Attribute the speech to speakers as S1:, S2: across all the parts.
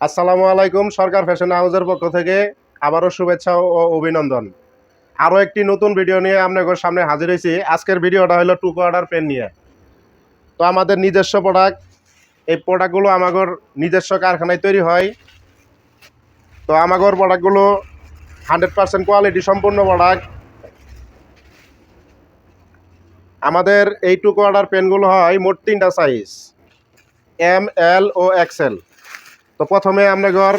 S1: আসসালামু আলাইকুম, সরকার ফ্যাশন হাউসের পক্ষ থেকে আবারও শুভেচ্ছা ও অভিনন্দন। আরও একটি নতুন ভিডিও নিয়ে আপনাদের সামনে হাজির হয়েছি। আজকের ভিডিওটা হলো টু কোয়ার্টার পেন নিয়ে। তো আমাদের নিজস্ব প্রোডাক্ট এই প্রোডাক্টগুলো আমাগর নিজস্ব কারখানায় তৈরি হয়। তো আমাগর প্রোডাক্টগুলো হান্ড্রেড পার্সেন্ট কোয়ালিটি সম্পূর্ণ প্রোডাক্ট আমাদের এই টু কোয়ার্টার পেনগুলো হয় মোট তিনটা সাইজ এম এল ও এক্সেল তো প্রথমে আপনার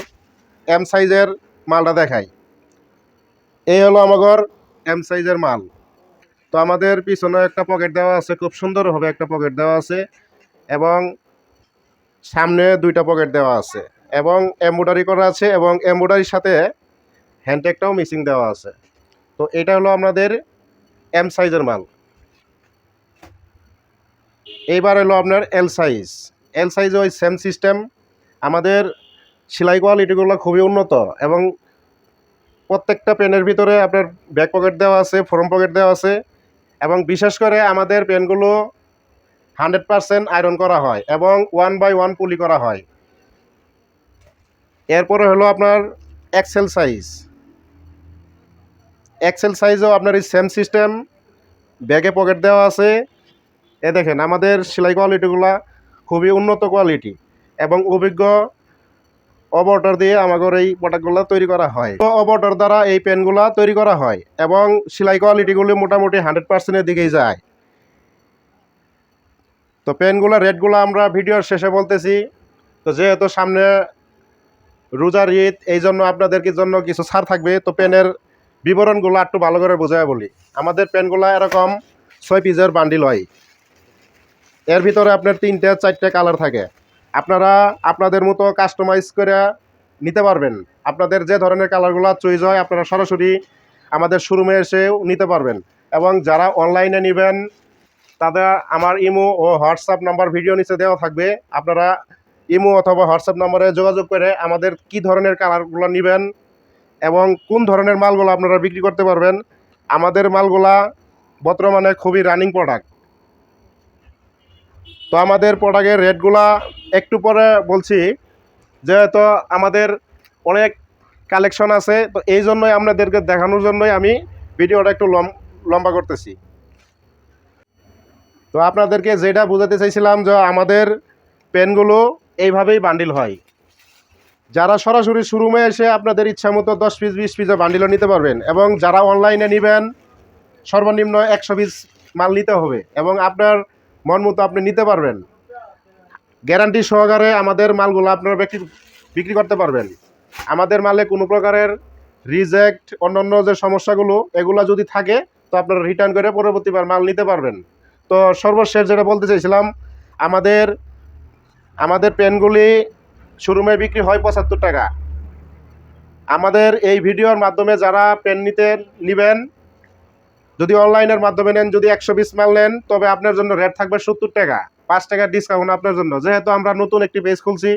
S1: এম সাইজের মালটা দেখাই। এই হলো আমার ঘর এম সাইজের মাল। তো আমাদের পিছনে একটা পকেট দেওয়া আছে, খুব সুন্দরভাবে একটা পকেট দেওয়া আছে এবং সামনে দুইটা পকেট দেওয়া আছে এবং এমব্রয়ডারি করা আছে এবং এমব্রয়ডারির সাথে হ্যান্ডটেকটাও মিসিং দেওয়া আছে। তো এটা হলো আমাদের এম সাইজের মাল। এইবার হলো আপনার এল সাইজ এল সাইজ ওই সেম সিস্টেম আমাদের সেলাই কোয়ালিটিগুলো খুবই উন্নত এবং প্রত্যেকটা পেনের ভিতরে আপনার ব্যাক পকেট দেওয়া আছে ফ্রন্ট পকেট দেওয়া আছে এবং বিশেষ করে আমাদের পেনগুলো হান্ড্রেড পারসেন্ট আয়রন করা হয় এবং ওয়ান বাই ওয়ান পুলি করা হয়। এরপরে হলো আপনার এক্সেল সাইজ এক্সেল সাইজও আপনার এই সেম সিস্টেম ব্যাগে পকেট দেওয়া আছে। এ দেখেন, আমাদের সেলাই কোয়ালিটিগুলো খুবই উন্নত কোয়ালিটি এবং অভিজ্ঞ অবর্টার দিয়ে আমাদের এই প্রোডাক্টগুলো তৈরি করা হয়। তো অবর্টার দ্বারা এই পেনগুলো তৈরি করা হয় এবং সেলাই কোয়ালিটিগুলি মোটামুটি হান্ড্রেড পার্সেন্টের দিকেই যায়। তো পেনগুলো, রেটগুলো আমরা ভিডিওর শেষে বলতেছি। তো যেহেতু সামনে রোজার ঈদ, এই জন্য আপনাদেরকে জন্য কিছু ছাড় থাকবে। তো পেনের বিবরণগুলো একটু ভালো করে বোঝায় বলি। আমাদের পেনগুলো এরকম ছয় পিসের বান্ডিল হয়। এর ভিতরে আপনার তিনটে, চারটে কালার থাকে। আপনারা আপনাদের মতো কাস্টমাইজ করে নিতে পারবেন। আপনাদের যে ধরনের কালারগুলো চয়েস হয়, আপনারা সরাসরি আমাদের শোরুমে এসেও নিতে পারবেন। এবং যারা অনলাইনে নেবেন, তাদের আমার ইমো ও হোয়াটসঅ্যাপ নাম্বার ভিডিও নিচে দেওয়া থাকবে। আপনারা ইমো অথবা হোয়াটসঅ্যাপ নম্বরে যোগাযোগ করে আমাদের কি ধরনের কালারগুলো নেবেন এবং কোন ধরনের মালগুলো আপনারা বিক্রি করতে পারবেন। আমাদের মালগুলা বর্তমানে খুবই রানিং প্রোডাক্ট তো আমাদের প্রোডাক্টের রেটগুলা একটু পরে বলছি। যেহেতু আমাদের অনেক কালেকশন আছে, তো এই জন্যই আপনাদেরকে দেখানোর জন্যই আমি ভিডিওটা একটু লম, লম্বা করতেছি। তো আপনাদেরকে যেটা বোঝাতে চাইছিলাম যে আমাদের পেনগুলো এইভাবেই বান্ডিল হয়। যারা সরাসরি শোরুমে এসে আপনাদের ইচ্ছা মতো দশ পিস বিশ পিসে বান্ডিলও নিতে পারবেন এবং যারা অনলাইনে নেবেন, সর্বনিম্ন একশো পিস মাল নিতে হবে এবং আপনার মন মতো আপনি নিতে পারবেন। গ্যারান্টি সহকারে আমাদের মালগুলো আপনারা বিক্রি বিক্রি করতে পারবেন। আমাদের মালে কোনো প্রকারের রিজেক্ট অন্যান্য যে সমস্যাগুলো, এগুলো যদি থাকে, তো আপনারা রিটার্ন করে পরবর্তীবার মাল নিতে পারবেন। তো সর্বশেষ যেটা বলতে চাইছিলাম, আমাদের আমাদের পেনগুলি শোরুমে বিক্রি হয় পঁচাত্তর টাকা। আমাদের এই ভিডিওর মাধ্যমে যারা পেন নিতে, নেবেন যদি অনলাইনের মাধ্যমে নেন, যদি একশো বিশ মাল নেন, তবে আপনার জন্য রেট থাকবে সত্তর টাকা। পাঁচ টাকার ডিসকাউন্ট আপনার জন্য। যেহেতু আমরা নতুন একটি পেজ খুলছি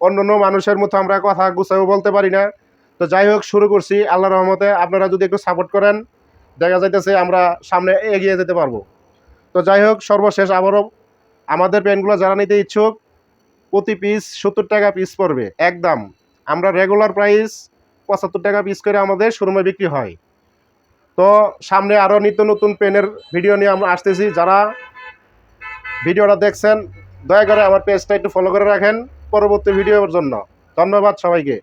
S1: অন্য অন্য মানুষের মতো আমরা কথা গুছাও বলতে পারি না। তো যাই হোক, শুরু করছি। আল্লাহ রহমতে আপনারা যদি একটু সাপোর্ট করেন, দেখা যাইতেছে আমরা সামনে এগিয়ে যেতে পারব। তো যাই হোক, সর্বশেষ আবারও আমাদের পেনগুলো যারা নিতে ইচ্ছুক, প্রতি পিস সত্তর টাকা পিস পড়বে। একদম। আমরা রেগুলার প্রাইস পঁচাত্তর টাকা পিস করে আমাদের শোরুমে বিক্রি হয়। তো সামনে আরও নিত্য নতুন পেনের ভিডিও নিয়ে আমরা আসতেছি। যারা ভিডিওটা দেখছেন, দয়া করে আমার পেজটা একটু ফলো করে রাখেন পরবর্তী ভিডিওর জন্য। ধন্যবাদ সবাইকে।